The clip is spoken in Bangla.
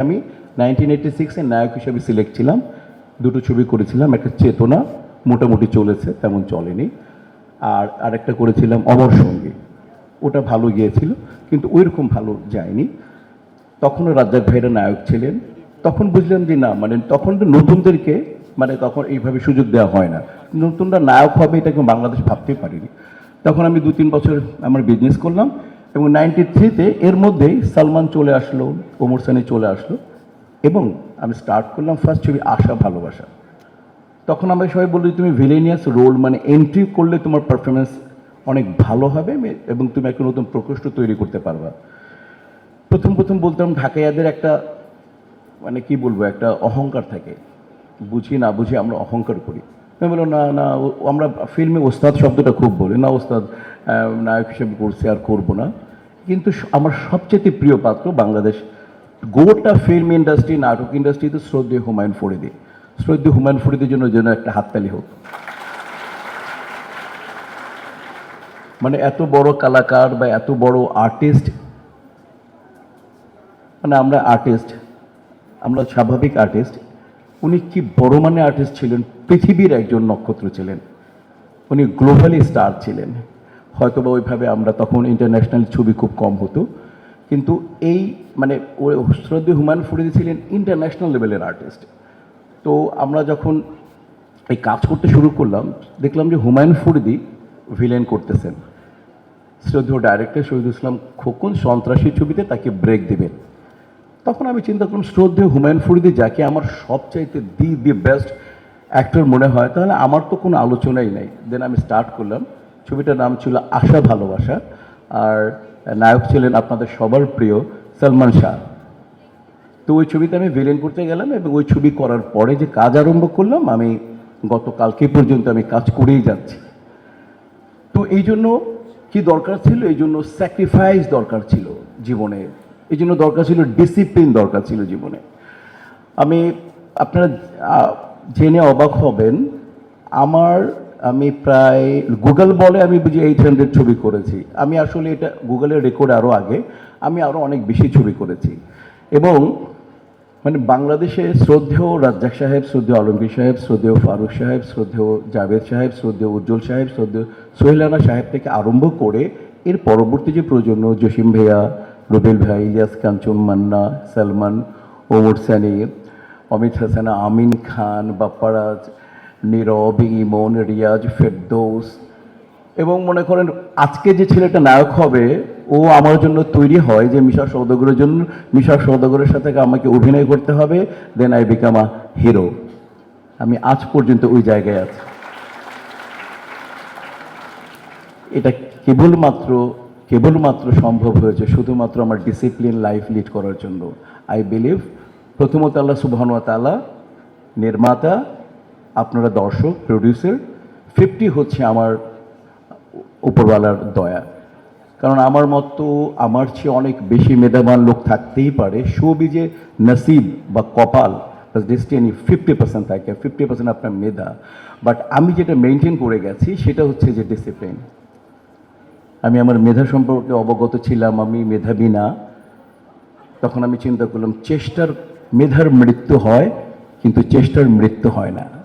আমি নাইনটিন এইটি সিক্সে নায়ক হিসেবে সিলেক্ট ছিলাম। দুটো ছবি করেছিলাম, একটা চেতনা, মোটামুটি চলেছে, তেমন চলেনি। আর আরেকটা করেছিলাম অমর সঙ্গী। ওটা ভালো গিয়েছিল, কিন্তু ওইরকম ভালো যায়নি। তখনও রাজ্জাক ভাইরা নায়ক ছিলেন। তখন বুঝলাম যে না মানে তখন তো নতুনদেরকে মানে তখন এইভাবে সুযোগ দেওয়া হয় না। নতুনরা নায়ক হবে এটাকে বাংলাদেশ ভাবতে পারিনি। তখন আমি দু তিন বছর আমার বিজনেস করলাম। এবং নাইনটি থ্রিতে এর মধ্যেই সালমান চলে আসলো, ওমর সানি চলে আসলো এবং আমি স্টার্ট করলাম ফার্স্ট ছবি আশা, ভালোবাসা। তখন আমরা সবাই বলি তুমি ভিলেনিয়াস রোল মানে এন্ট্রি করলে তোমার পারফরমেন্স অনেক ভালো হবে এবং তুমি একটা নতুন প্রকোষ্ঠ তৈরি করতে পারবা। প্রথম প্রথম বলতাম ঢাকাইয়াদের একটা মানে কি বলব, একটা অহংকার থাকে। বুঝি না বুঝি আমরা অহংকার করি। আমি বললাম, না না আমরা ফিল্মে ওস্তাদ শব্দটা খুব বলি। না, ওস্তাদ নায়ক হিসেবে করছি, আর করব না। কিন্তু আমার সবচেয়ে প্রিয় পাত্র বাংলাদেশ। গোটা ফিল্ম ইন্ডাস্ট্রি নাটক ইন্ডাস্ট্রিতে শ্রদ্ধেয় হুমায়ুন ফরিদি। শ্রদ্ধেয় হুমায়ুন ফরিদের জন্য যেন একটা হাততালি হোক। মানে এত বড় কলাকার বা এত বড় আর্টিস্ট মানে আমরা আর্টিস্ট আমরা স্বাভাবিক আর্টিস্ট উনি কি বড় মানে আর্টিস্ট ছিলেন? পৃথিবীর একজন নক্ষত্র ছিলেন। উনি গ্লোবালি স্টার ছিলেন। হয়তোবা ওইভাবে আমরা তখন ইন্টারন্যাশনাল ছবি খুব কম হতো। কিন্তু এই মানে ওই শ্রদ্ধেয় হুমায়ুন ফরিদি ছিলেন ইন্টারন্যাশনাল লেভেলের আর্টিস্ট তো আমরা যখন এই কাজ করতে শুরু করলাম, দেখলাম যে হুমায়ুন ফরিদি ভিলেন করতেছেন। শ্রদ্ধেয় ডাইরেক্টর শহীদুল ইসলাম খোকন সন্ত্রাসী ছবিতে তাকে ব্রেক দেবেন। তখন আমি চিন্তা করলাম, শ্রদ্ধেয় হুমায়ুন ফরিদি যাকে আমার সবচাইতে দি দি বেস্ট অ্যাক্টর মনে হয়, তাহলে আমার তো কোনো আলোচনাই নাই। দেন আমি স্টার্ট করলাম। ছবিটার নাম ছিল আশা ভালোবাসা। আর নায়ক ছিলেন আপনাদের সবার প্রিয় সলমান শাহ। তো ওই ছবিতে আমি ভিলেন করতে গেলাম এবং ওই ছবি করার পরে যে কাজ আরম্ভ করলাম, আমি গতকালকে পর্যন্ত আমি কাজ করেই যাচ্ছি। তো এই জন্য কি দরকার ছিল? এই জন্য স্যাক্রিফাইস দরকার ছিল জীবনে। এই জন্য দরকার ছিল ডিসিপ্লিন দরকার ছিল জীবনে। আমি, আপনারা জেনে অবাক হবেন, আমার, আমি প্রায় গুগল বলে আমি বুঝি এইট হান্ড্রেড ছবি করেছি। আমি আসলে এটা গুগলের রেকর্ড আরও আগে, আমি আরও অনেক বেশি ছবি করেছি। এবং মানে বাংলাদেশে শ্রদ্ধেয় রাজ্জাক সাহেব, শ্রদ্ধেয় আলমগীর সাহেব, শ্রদ্ধেয় ফারুক সাহেব, শ্রদ্ধেয় জাভেদ সাহেব, শ্রদ্ধেয় উজ্জ্বল সাহেব, শ্রদ্ধেয় সোহেলানা সাহেব থেকে আরম্ভ করে এর পরবর্তী যে প্রজন্ম, জসিম ভাইয়া রুবেল ভাই ইলিয়াস কাঞ্চন মান্না সালমান, ওমর সানি, অমিত হাসানা, আমিন খান, বাপ্পারাজ, নীরব, ইমন, রিয়াজ, ফেরদৌস এবং মনে করেন আজকে যে ছেলেটা নায়ক হবে, ও আমার জন্য তৈরি হয় যে মিশা সৌদাগরের জন্য, মিশা সৌদাগরের সাথে আমাকে অভিনয় করতে হবে then I become a hero আমি আজ পর্যন্ত ওই জায়গায় আছি। এটা কেবলমাত্র কেবলমাত্র সম্ভব হয়েছে শুধুমাত্র আমার ডিসিপ্লিন লাইফ লিড করার জন্য। আই বিলিভ প্রথমত আল্লাহ সুবহানুয়া তালা নির্মাতা, আপনারা দর্শক প্রডিউসার ফিফটি হচ্ছে আমার উপরওয়ালার দয়া। কারণ আমার মতো আমার চেয়ে অনেক বেশি মেধাবান লোক থাকতেই পারে। সুবিজে নসিব বা কপাল ডেস্টিনি ফিফটি পার্সেন্ট থাকে ফিফটি পার্সেন্ট আপনার মেধা। বাট আমি যেটা মেনটেন করে গেছি, সেটা হচ্ছে যে ডিসিপ্লিন আমি আমার মেধা সম্পর্কে অবগত ছিলাম, আমি মেধাবী না। তখন আমি চিন্তা করলাম, চেষ্টার, মেধার মৃত্যু হয়, কিন্তু চেষ্টার মৃত্যু হয় না।